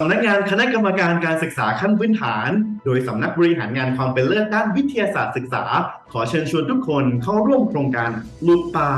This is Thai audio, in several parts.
สำนักงานคณะกรรมการการศึกษาขั้นพื้นฐาน โดยสำนักบริหารงานความเป็นเลิศด้านวิทยาศาสตร์ศึกษา ขอเชิญชวนทุกคนเข้าร่วมโครงการปลูกป่า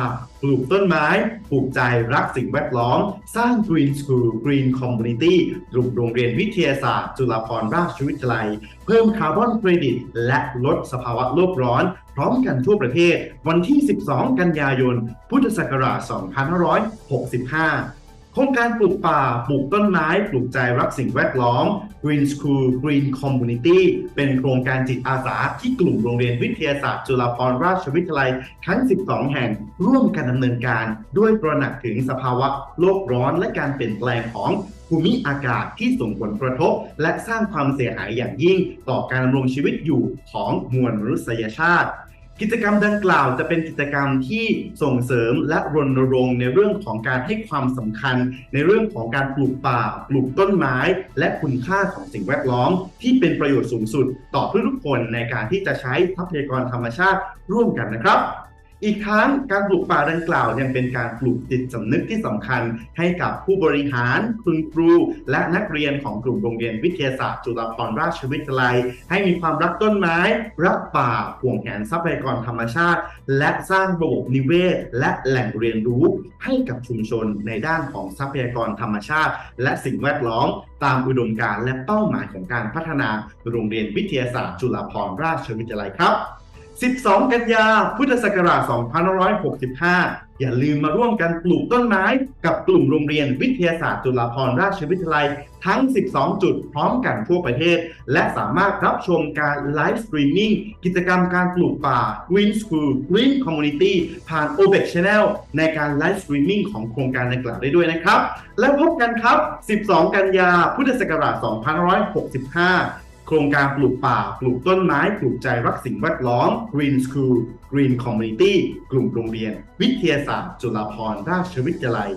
ปลูกต้นไม้ ปลูกใจรักสิ่งแวดล้อม สร้าง Green School Green Community กลุ่มโรงเรียนวิทยาศาสตร์ จุฬาภรณราชวิทยาลัย เพิ่มคาร์บอนเครดิต และลดสภาวะโลกร้อน พร้อมกันทั่วประเทศ วันที่ 12 กันยายน พุทธศักราช 2565 ครงการปลูกป่า ปลูกต้นไม้ ปลูกใจรักสิ่งแวดล้อม Green School Green Community เป็นโครงการจิตอาสาที่กลุ่มโรงเรียนวิทยาศาสตร์ จุฬาภรณราชวิทยาลัยทั้ง 12 แห่งร่วมกันดำเนินการ ด้วยตระหนักถึงสภาวะโลกร้อนและการเปลี่ยนแปลงของภูมิอากาศที่ส่งผลกระทบ และสร้างความเสียหายอย่างยิ่ง ต่อการดำรงชีวิตอยู่ของมวลมนุษยชาติ กิจกรรมดังกล่าวจะเป็นกิจกรรมที่ส่งเสริมและรณรงค์ในเรื่องของการให้ความสำคัญ ในเรื่องของการปลูกป่าปลูกต้นไม้ และคุณค่าของสิ่งแวดล้อม ที่เป็นประโยชน์สูงสุด ต่อทุกๆคนในการที่จะใช้ทรัพยากรธรรมชาติร่วมกันนะครับ อีกทั้งการปลูกป่าดังกล่าวยังเป็นการปลูกจิตสำนึกที่สำคัญให้กับผู้บริหารคุณครู และนักเรียนของกลุ่มโรงเรียนวิทยาศาสตร์จุฬาภรณราชวิทยาลัย ให้มีความรักต้นไม้ รักป่าห่วงแหนทรัพยากรธรรมชาติ และสร้างระบบนิเวศ และแหล่งเรียนรู้ให้กับชุมชนในด้านของทรัพยากรธรรมชาติ และสิ่งแวดล้อมตามอุดมการณ์และเป้าหมายของการพัฒนาโรงเรียนวิทยาศาสตร์จุฬาภรณราชวิทยาลัยครับ 12 กันยาพุทธศักราช 2565 อย่าลืมมาร่วมกันปลูกต้นไม้ กับกลุ่มโรงเรียนวิทยาศาสตร์จุฬาภรณราชวิทยาลัยทั้ง 12 จุดพร้อมกันทั่วประเทศ และสามารถรับชมการไลฟ์สตรีมมิ่งกิจกรรมการปลูกป่า Green School Green Community ผ่าน OBEC Channel ในการไลฟ์สตรีมมิ่งของโครงการดังกล่าวได้ด้วยนะครับ แล้วพบกันครับ 12 กันยาพุทธศักราช 2565 โครงการปลูกป่า ปลูกต้นไม้ ปลูกใจรักสิ่งแวดล้อม Green School Green Community กลุ่มโรงเรียน วิทยาศาสตร์ จุฬาภรณราชวิทยาลัย